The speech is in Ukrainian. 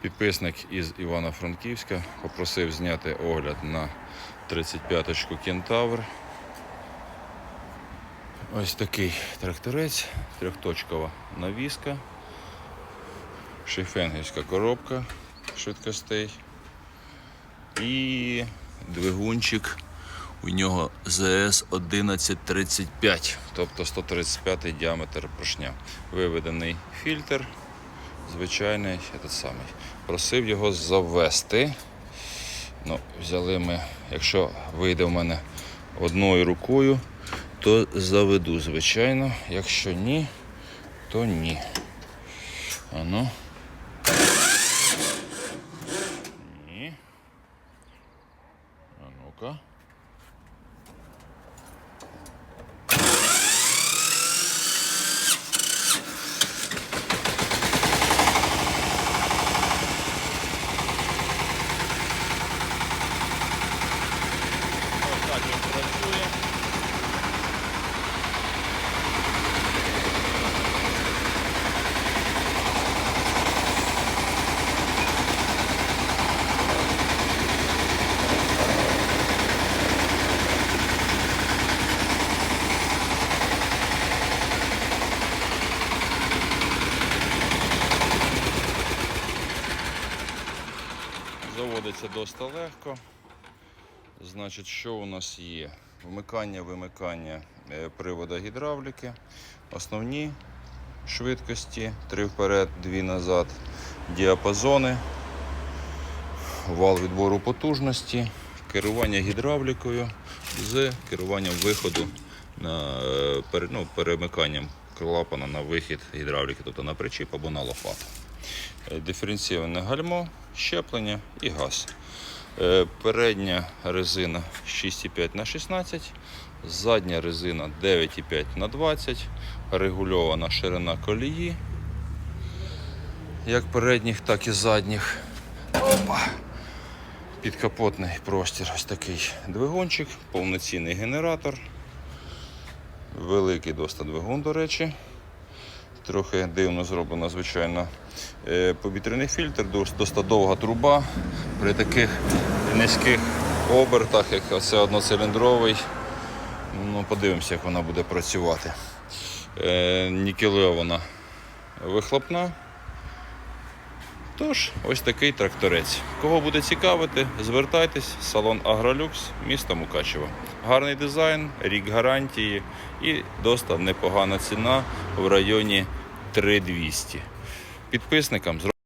Підписник із Івано-Франківська попросив зняти огляд на 35-ку Кентавр. Ось такий тракторець, трьохточкова навіска, шифенгівська коробка швидкостей і двигунчик у нього ЗС 1135, тобто 135 діаметр поршня. Виведений фільтр, звичайний этот самий. Просив його завести. Ну, взяли ми, якщо вийде в мене одною рукою, то заведу, звичайно. Якщо ні, то ні. А ну. Ні. А ну-ка. Заводиться досить легко. Значить, що у нас є? Вмикання, вимикання е, привода гідравліки. Основні швидкості, три вперед, дві назад, діапазони, вал відбору потужності, керування гідравлікою з керуванням виходу на е, ну, перемиканням клапана на вихід гідравліки, тобто на причіп або на лопату. Е, Диференційоване гальмо, щеплення і газ. Е, Передня резина 6,5 на 16, задня резина 9,5 на 20, регульована ширина колії, як передніх, так і задніх. Опа. Підкапотний простір, ось такий двигунчик, повноцінний генератор. Великий досить двигун, до речі. Трохи дивно зроблено, звичайно. Е, Повітряний фільтр, дос- досить довга труба. При таких низьких обертах, як оце одноциліндровий. Ну, подивимося, як вона буде працювати. Е, вона вихлопна. Тож, ось такий тракторець. Кого буде цікавити, звертайтесь, салон Агролюкс, місто Мукачево. Гарний дизайн, рік гарантії і досить непогана ціна в районі 3200. Підписникам